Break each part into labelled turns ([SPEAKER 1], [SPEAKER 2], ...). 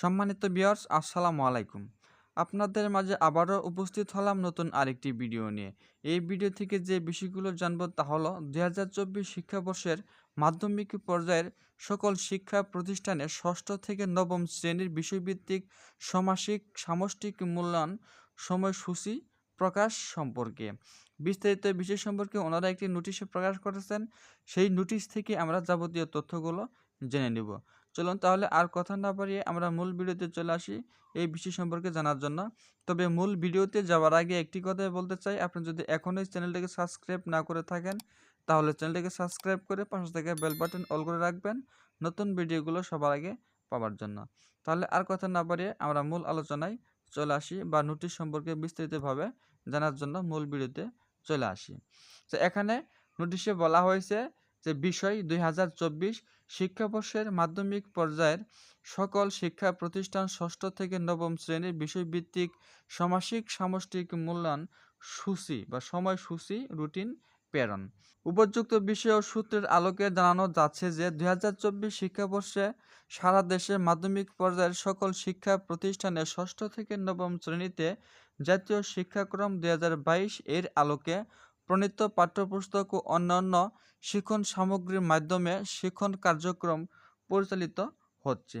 [SPEAKER 1] সম্মানিত বিয়ার্স আসসালামু আলাইকুম। আপনাদের মাঝে আবারও উপস্থিত হলাম নতুন আরেকটি ভিডিও নিয়ে। এই ভিডিও থেকে যে বিষয়গুলো জানব তা হলো দুই হাজার চব্বিশ শিক্ষাবর্ষের মাধ্যমিক পর্যায়ের সকল শিক্ষা প্রতিষ্ঠানে ষষ্ঠ থেকে নবম শ্রেণির বিষয়ভিত্তিক সমাসিক সামষ্টিক মূল্যায়ন সময়সূচি প্রকাশ সম্পর্কে। বিস্তারিত বিষয় সম্পর্কে ওনারা একটি নোটিশে প্রকাশ করেছেন। সেই নোটিশ থেকে আমরা যাবতীয় তথ্যগুলো জেনে নেব। চলুন তাহলে আর কথা না বাড়িয়ে আমরা মূল ভিডিওতে চলে আসি এই বিষয় সম্পর্কে জানার জন্য। তবে মূল ভিডিওতে যাওয়ার আগে একটি কথাই বলতে চাই, আপনি যদি এখনই চ্যানেলটিকে সাবস্ক্রাইব না করে থাকেন, তাহলে চ্যানেলটিকে সাবস্ক্রাইব করে পাশে থেকে বেল বাটন অল করে রাখবেন নতুন ভিডিওগুলো সবার আগে পাওয়ার জন্য। তাহলে আর কথা না বাড়িয়ে আমরা মূল আলোচনায় চলে আসি বা নোটিশ সম্পর্কে বিস্তারিতভাবে জানার জন্য মূল ভিডিওতে চলে আসি। তো এখানে নোটিশে বলা হয়েছে যে বিষয় দুই হাজার চব্বিশ শিক্ষাবর্ষের মাধ্যমিক পর্যায়ের সকল শিক্ষা প্রতিষ্ঠান ষষ্ঠ থেকে নবম শ্রেণির বিষয়ভিত্তিক সমাসিক সামষ্টিক মূল্যায়ন সূচি বা সময়সূচি রুটিন প্রেরণ। উপযুক্ত বিষয় ও সূত্রের আলোকে জানানো যাচ্ছে যে দুই হাজার চব্বিশ শিক্ষাবর্ষে সারা দেশে মাধ্যমিক পর্যায়ের সকল শিক্ষা প্রতিষ্ঠানে ষষ্ঠ থেকে নবম শ্রেণীতে জাতীয় শিক্ষাক্রম দুই হাজার বাইশ এর আলোকে প্রণীত পাঠ্যপুস্তক ও অন্যান্য শিক্ষণ সামগ্রীর মাধ্যমে শিক্ষণ কার্যক্রম পরিচালিত হচ্ছে।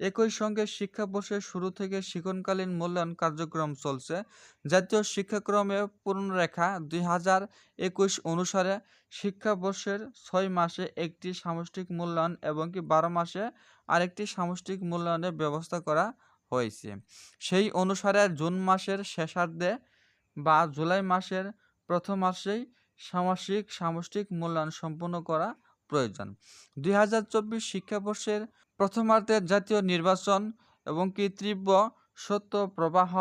[SPEAKER 1] একই সঙ্গে শিক্ষাবর্ষের শুরু থেকে শিক্ষণকালীন মূল্যায়ন কার্যক্রম চলছে। জাতীয় শিক্ষাক্রমে পূর্ণরেখা দুই হাজার একুশ অনুসারে শিক্ষাবর্ষের ছয় মাসে একটি সামষ্টিক মূল্যায়ন এবং কি বারো মাসে আরেকটি সামষ্টিক মূল্যায়নের ব্যবস্থা করা হয়েছে। সেই অনুসারে জুন মাসের শেষার্ধে বা জুলাই মাসের প্রথম মাসেই সামাসিক, সামষ্টিক মূল্যায়ন সম্পন্ন করা প্রয়োজন। দুই হাজার চব্বিশ শিক্ষাবর্ষের প্রথমার্ধের জাতীয় নির্বাচন এবং কি তীব্র সত্য প্রবাহ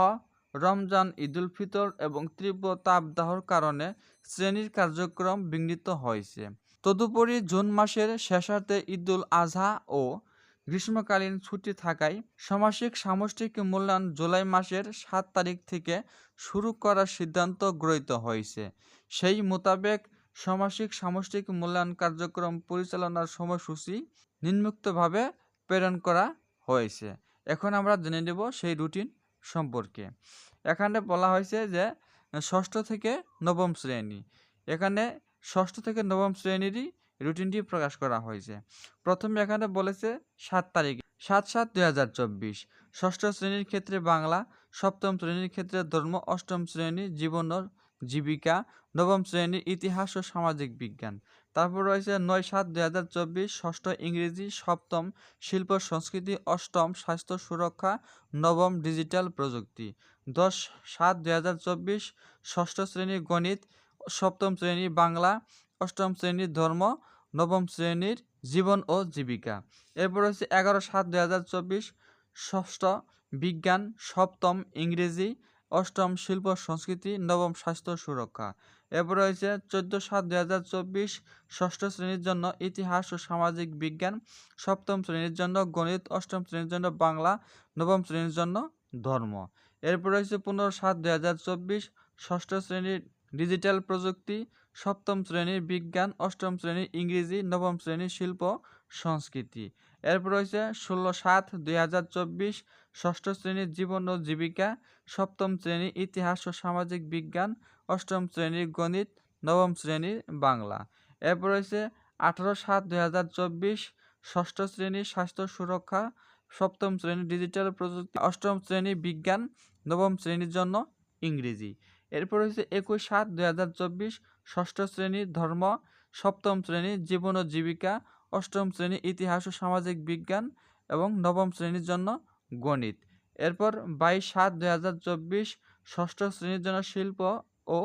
[SPEAKER 1] রমজান ঈদুল ফিতর এবং তীব্র তাপদাহর কারণে শ্রেণির কার্যক্রম বিঘ্নিত হয়েছে। তদুপরি জুন মাসের শেষার্ধে ঈদুল আজহা ও গ্রীষ্মকালীন ছুটি থাকায় সমাসিক সামষ্টিক মূল্যায়ন জুলাই মাসের সাত তারিখ থেকে শুরু করার সিদ্ধান্ত গৃহীত হয়েছে। সেই মোতাবেক সমাসিক সামষ্টিক মূল্যায়ন কার্যক্রম পরিচালনার সময়সূচি নিম্নুক্তভাবে প্রেরণ করা হয়েছে। এখন আমরা জেনে নেব সেই রুটিন সম্পর্কে। এখানে বলা হয়েছে যে, ষষ্ঠ থেকে নবম শ্রেণি। এখানে ষষ্ঠ থেকে নবম শ্রেণীরই রুটিনটি প্রকাশ করা হয়েছে। প্রথমে এখানে বলেছে, সাত তারিখ, সাত সাত দুই হাজার চব্বিশ, ষষ্ঠ শ্রেণির ক্ষেত্রে বাংলা, সপ্তম শ্রেণির ক্ষেত্রে ধর্ম, অষ্টম শ্রেণি জীবন জীবিকা, নবম শ্রেণির ইতিহাস ও সামাজিক বিজ্ঞান। তারপর রয়েছে নয় সাত দুই হাজার চব্বিশ, ষষ্ঠ ইংরেজি, সপ্তম শিল্প, সংস্কৃতি, অষ্টম স্বাস্থ্য সুরক্ষা, নবম ডিজিটাল প্রযুক্তি। দশ সাত দুই হাজার চব্বিশ, ষষ্ঠ শ্রেণির গণিত, সপ্তম শ্রেণি বাংলা অষ্টম শ্রেণির ধর্ম, নবম শ্রেণির জীবন ও জীবিকা। এরপর হচ্ছে এগারো সাত দুই হাজার চব্বিশ, ষষ্ঠ বিজ্ঞান, সপ্তম ইংরেজি, অষ্টম শিল্প সংস্কৃতি, নবম স্বাস্থ্য সুরক্ষা। এরপর রয়েছে চোদ্দ সাত দুই হাজার চব্বিশ, ষষ্ঠ শ্রেণির জন্য ইতিহাস ও সামাজিক বিজ্ঞান, সপ্তম শ্রেণির জন্য গণিত, অষ্টম শ্রেণির জন্য বাংলা, নবম শ্রেণির জন্য ধর্ম। এরপর রয়েছে পনেরো সাত দুই হাজার চব্বিশ, ষষ্ঠ শ্রেণির ডিজিটাল প্রযুক্তি, সপ্তম শ্রেণির বিজ্ঞান, অষ্টম শ্রেণির ইংরেজি, নবম শ্রেণির শিল্প, সংস্কৃতি। এরপর রয়েছে ষোলো সাত দুই হাজার চব্বিশ, ষষ্ঠ শ্রেণির জীবন ও জীবিকা, সপ্তম শ্রেণির ইতিহাস ও সামাজিক বিজ্ঞান, অষ্টম শ্রেণির গণিত, নবম শ্রেণির বাংলা। এরপর রয়েছে আঠারো সাত দুই হাজার চব্বিশ, ষষ্ঠ শ্রেণির স্বাস্থ্য সুরক্ষা, সপ্তম শ্রেণি ডিজিটাল প্রযুক্তি, অষ্টম শ্রেণি বিজ্ঞান, নবম শ্রেণির জন্য ইংরেজি। এরপর হচ্ছে একুশ সাত দুই হাজার চব্বিশ ষষ্ঠ শ্রেণির ধর্ম, সপ্তম শ্রেণি জীবন ও জীবিকা, অষ্টম শ্রেণি ইতিহাস ও সামাজিক বিজ্ঞান এবং নবম শ্রেণির জন্য গণিত। এরপর বাইশ সাত দুই হাজার চব্বিশ ষষ্ঠ শ্রেণির জন্য শিল্প ও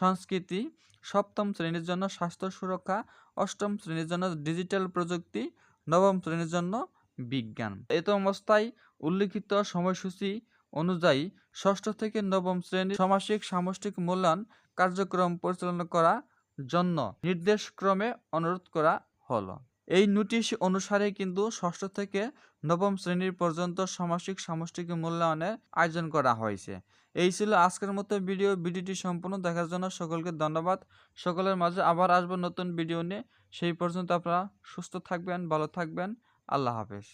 [SPEAKER 1] সংস্কৃতি, সপ্তম শ্রেণির জন্য স্বাস্থ্য সুরক্ষা, অষ্টম শ্রেণির জন্য ডিজিটাল প্রযুক্তি, নবম শ্রেণির জন্য বিজ্ঞান। এত অবস্থায় উল্লিখিত সময়সূচি অনুযায়ী ষষ্ঠ থেকে নবম শ্রেণির সমাসিক সামষ্টিক মূল্যায়ন কার্যক্রম পরিচালনা করার জন্য নির্দেশক্রমে অনুরোধ করা হলো। এই নোটিশ অনুসারে কিন্তু ষষ্ঠ থেকে নবম শ্রেণির পর্যন্ত সমাসিক সামষ্টিক মূল্যায়নের আয়োজন করা হয়েছে। এই ছিল আজকের মতো ভিডিও। ভিডিওটি সম্পূর্ণ দেখার জন্য সকলকে ধন্যবাদ। সকলের মাঝে আবার আসব নতুন ভিডিও নিয়ে। সেই পর্যন্ত আপনারা সুস্থ থাকবেন, ভালো থাকবেন। আল্লাহ হাফেজ।